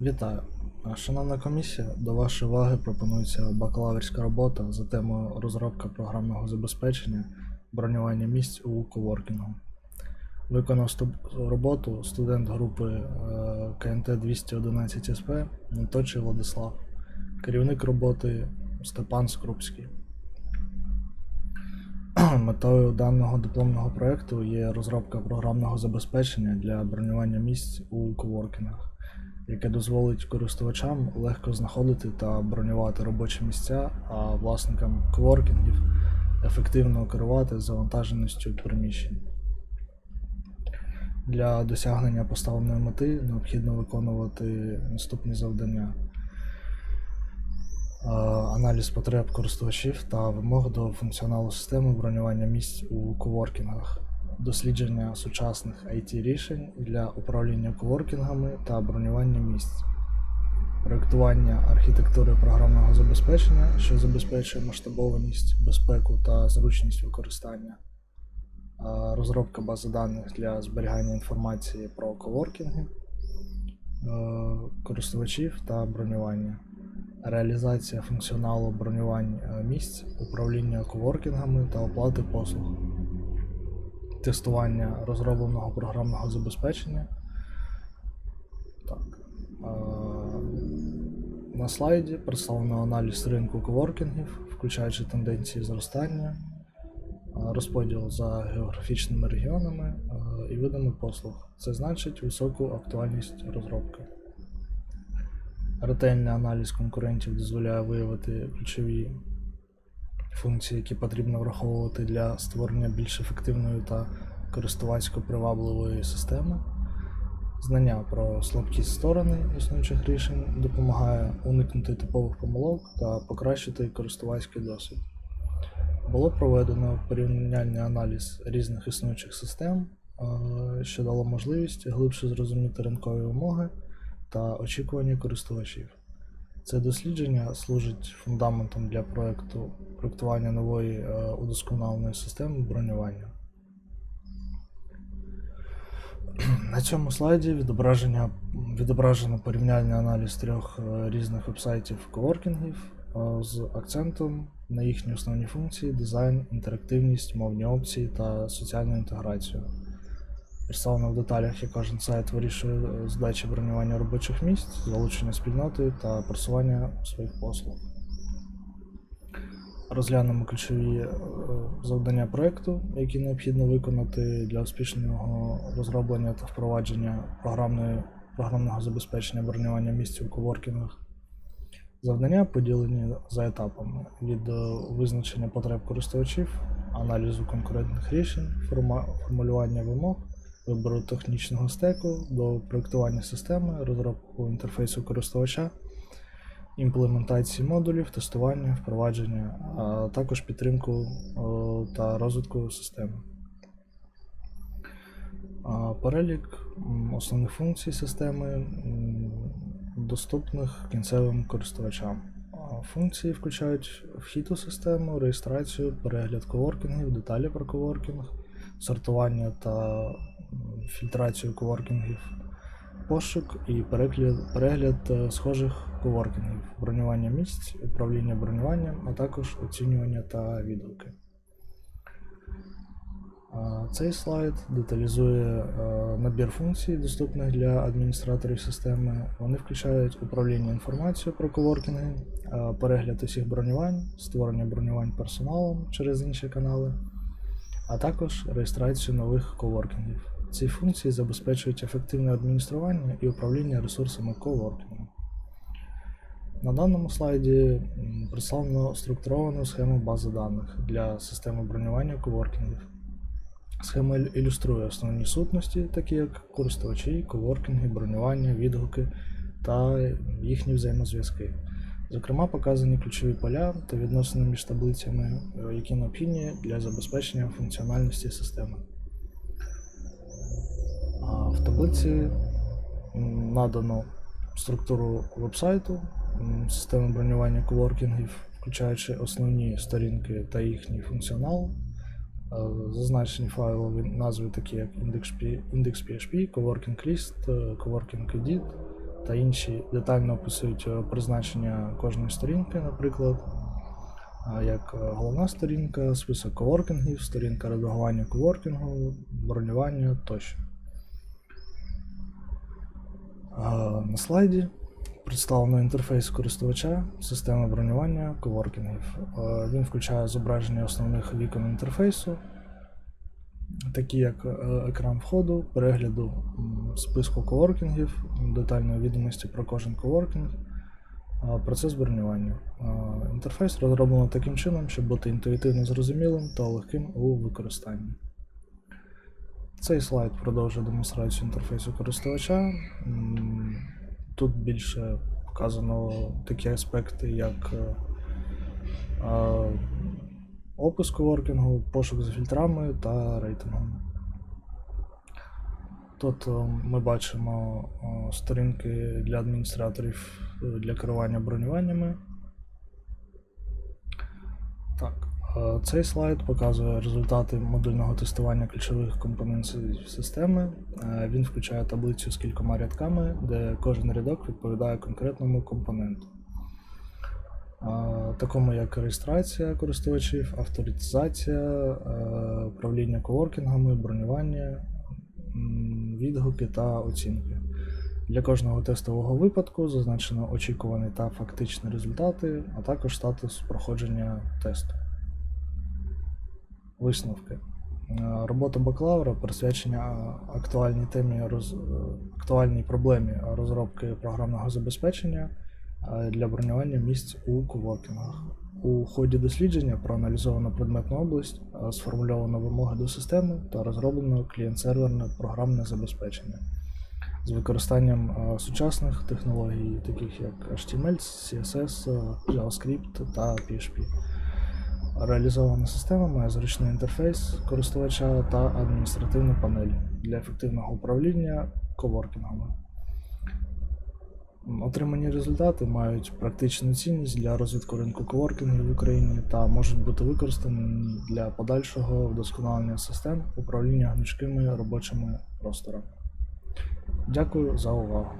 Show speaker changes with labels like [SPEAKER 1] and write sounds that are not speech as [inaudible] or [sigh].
[SPEAKER 1] Вітаю. Шановна комісія, до вашої уваги пропонується бакалаврська робота за темою розробка програмного забезпечення бронювання місць у коворкінгу. Виконав роботу студент групи е, КНТ 211 СП Неточий Владислав, керівник роботи Степан Скрупський. [clears throat] Метою даного дипломного проєкту є розробка програмного забезпечення для бронювання місць у коворкінгах яке дозволить користувачам легко знаходити та бронювати робочі місця, а власникам коворкінгів ефективно керувати завантаженістю приміщень. Для досягнення поставленої мети необхідно виконувати наступні завдання. Аналіз потреб користувачів та вимог до функціоналу системи бронювання місць у коворкінгах, дослідження сучасних IT рішень для управління коворкінгами та бронювання місць, проєктування архітектури програмного забезпечення, що забезпечує масштабованість, безпеку та зручність використання, розробка бази даних для зберігання інформації про коворкінги, е, користувачів та бронювання. Реалізація функціоналу бронювань е, місць, управління коворкінгами та оплати послуг, тестування розробленого програмного забезпечення. Так. е, На слайді представлено аналіз ринку коворкінгів, включаючи тенденції зростання, е, розподіл за географічними регіонами е, і видами послуг. Це значить високу актуальність розробки. Ретельний аналіз конкурентів дозволяє виявити ключові функції, які потрібно враховувати для створення більш ефективної та користувацько привабливої системи. Знання про слабкі сторони існуючих рішень допомагає уникнути типових помилок та покращити користувацький досвід. Було проведено порівняльний аналіз різних існуючих систем, е, що дало можливість глибше зрозуміти ринкові вимоги та очікування користувачів. Це дослідження служить фундаментом для проекту проектування нової е, удосконаленої системи бронювання. На цьому слайді відображення, відображено порівняльний аналіз трьох е, різних вебсайтів коворкінгів е, з акцентом на їхні основні функції, дизайн, інтерактивність, мовні опції та соціальну інтеграцію. Представлено в деталях, як кожен сайт вирішує задачі бронювання робочих місць, залучення спільноти та просування своїх послуг. Розглянемо ключові е, завдання проєкту, які необхідно виконати для успішного розроблення та впровадження програмної, програмного забезпечення бронювання місць у коворкінгах. Завдання поділені за етапами від е, визначення потреб користувачів, аналізу конкурентних рішень, формулювання вимог, вибору технічного стеку до проєктування системи, розробку інтерфейсу користувача, імплементації модулів, тестування, впровадження, а також підтримку та розвитку системи. Перелік основних функцій системи доступних кінцевим користувачам. Функції включають вхід у систему, реєстрацію, перегляд коворкінгів, деталі про коворкінг, сортування та фільтрацію коворкінгів, пошук і перегляд, перегляд е, схожих коворкінгів, бронювання місць, управління бронюванням, а також оцінювання та відгуки. Цей слайд деталізує е, набір функцій, доступних для адміністраторів системи. Вони включають управління інформацією про коворкінги, е, перегляд усіх бронювань, створення бронювань персоналом через інші канали, а також реєстрацію нових коворкінгів. Ці функції забезпечують ефективне адміністрування і управління ресурсами коворкінгу. На даному слайді представлено структуровану схему бази даних для системи бронювання коворкінгів. Схема ілюструє основні сутності, такі як користувачі, коворкінги, бронювання, відгуки та їхні взаємозв'язки. Зокрема, показані ключові поля та відносини між таблицями, е, які необхідні для забезпечення функціональності системи. Таблиці надано структуру вебсайту, системи бронювання коворкінгів, включаючи основні сторінки та їхній функціонал. Е, Зазначені файлові назви такі як index.php, coworking list, е, coworking edit та інші детально описують е, призначення кожної сторінки, наприклад, як головна сторінка, список коворкінгів, сторінка редагування коворкінгу, бронювання тощо. На слайді представлено інтерфейс користувача системи бронювання коворкінгів. Він включає зображення основних вікон інтерфейсу, такі як е, екран входу, перегляду списку коворкінгів, детальної відомості про кожен коворкінг, процес бронювання. Інтерфейс розроблено таким чином, щоб бути інтуїтивно зрозумілим та легким у використанні. Цей слайд продовжує демонстрацію інтерфейсу користувача. Тут більше показано такі аспекти, як е, опис коворкінгу, пошук за фільтрами та рейтингом. Тут е, ми бачимо е, сторінки для адміністраторів для керування бронюваннями. Так, цей слайд показує результати модульного тестування ключових компонентів системи. Е, Він включає таблицю з кількома рядками, де кожен рядок відповідає конкретному компоненту. Е, Такому як реєстрація користувачів, авторизація, е, управління коворкінгами, бронювання, відгуки та оцінки. Для кожного тестового випадку зазначено очікувані та фактичні результати, а також статус проходження тесту. Висновки. Е, Робота бакалавра присвячена актуальній темі роз... е, актуальній проблемі розробки програмного забезпечення е, для бронювання місць у коворкінгах. У ході дослідження проаналізовано предметну область, е, сформульовано вимоги до системи та розроблено клієнт-серверне програмне забезпечення з використанням е, сучасних технологій, таких як HTML, CSS, е, JavaScript та PHP. Реалізована система має зручний інтерфейс користувача та адміністративну панель для ефективного управління коворкінгами. Отримані результати мають практичну цінність для розвитку ринку коворкінгів в Україні та можуть бути використані для подальшого вдосконалення систем управління гнучкими робочими просторами. Дякую за увагу.